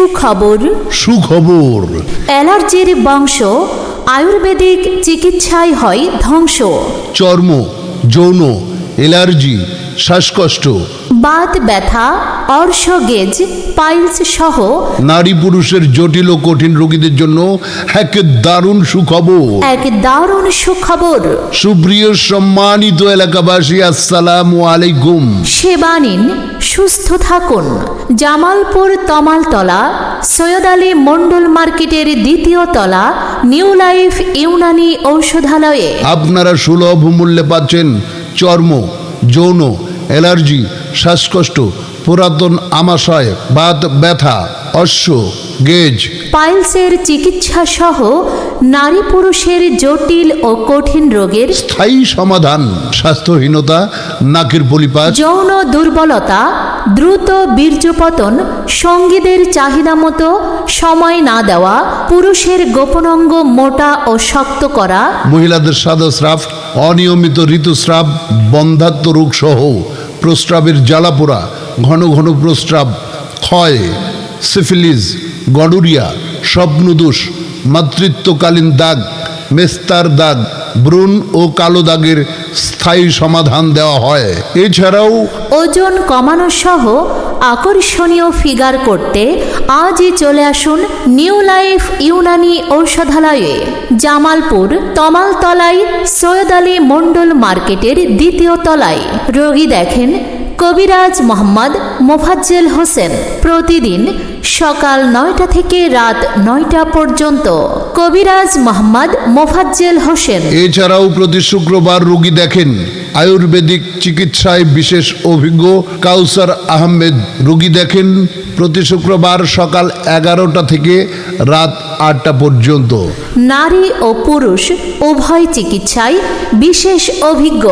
সুখবর। সুখবর। অ্যালার্জির বংশ আয়ুর্বেদিক চিকিৎসায় হয় ধ্বংস। চর্ম যৌন এলার্জি শ্বাসকষ্ট। বাত ব্যথা অর্শগেজ পাইলস সহ নারী পুরুষের জটিল ও কঠিন রোগীদের জন্য এক দারুণ সুখবর। এক দারুণ সুখবর। সুপ্রিয় সম্মানিত এলাকাবাসী আসসালামু আলাইকুম। সেবা নিন। সুস্থ থাকুন। জামালপুর তমালতলা, সৈয়দ আলী মন্ডল মার্কেটের দ্বিতীয় তলা, নিউ লাইফ ইউনানি ঔষধালয়ে। আপনারা সুলভ মূল্যে পাচ্ছেন চর্ম, যৌন, অ্যালার্জি, শ্বাসকষ্ট পুরাতন আমাশয় বাত ব্যথা অশ্ব গেজ। পাইলসের চিকিৎসা সহ নারী পুরুষের জটিল ও কঠিন রোগের স্থায়ী সমাধান স্বাস্থ্যহীনতা নাকের পলিপাস। যৌন দুর্বলতা দ্রুত বীর্যপতন সঙ্গীদের চাহিদা মতো সময় না দেওয়া পুরুষের গোপনাঙ্গ মোটা ও শক্ত করা। মহিলাদের সাদস্রাব অনিয়মিত ঋতুস্রাব বন্ধাত্ম রোগ সহ প্রস্রাবের জ্বালাপোড়া, ঘন ঘন প্রস্রাব, ক্ষয়, সিফিলিস গডুরিয়া স্বপ্নদোষ, মাতৃত্বকালীন দাগ, মেস্তার দাগ, ব্রুন ও কালো দাগের স্থায়ী সমাধান দেওয়া হয়। এছাড়াও ওজন কমানো সহ আকর্ষণীয় ফিগার করতে আজই চলে আসুন নিউ লাইফ ইউনানি ঔষধালয়ে, জামালপুর তমালতলায় সৈয়দ আলী মণ্ডল মার্কেটের দ্বিতীয় তলায়। রোগী দেখেন কবিরাজ মোহাম্মদ মোফাজ্জেল হোসেন প্রতিদিন সকাল নয়টা থেকে রাত নয়টা পর্যন্ত। কবিরাজ মোহাম্মদ মোফাজ্জেল হোসেন। এছাড়াও প্রতি শুক্রবার রোগী দেখেন। আয়ুর্বেদিক চিকিৎসায় বিশেষ অভিজ্ঞ কাউসার আহমেদ। রোগী দেখেন প্রতি শুক্রবার সকাল এগারোটা থেকে রাত আটটা পর্যন্ত। নারী ও পুরুষ উভয় চিকিৎসায় বিশেষ অভিজ্ঞ।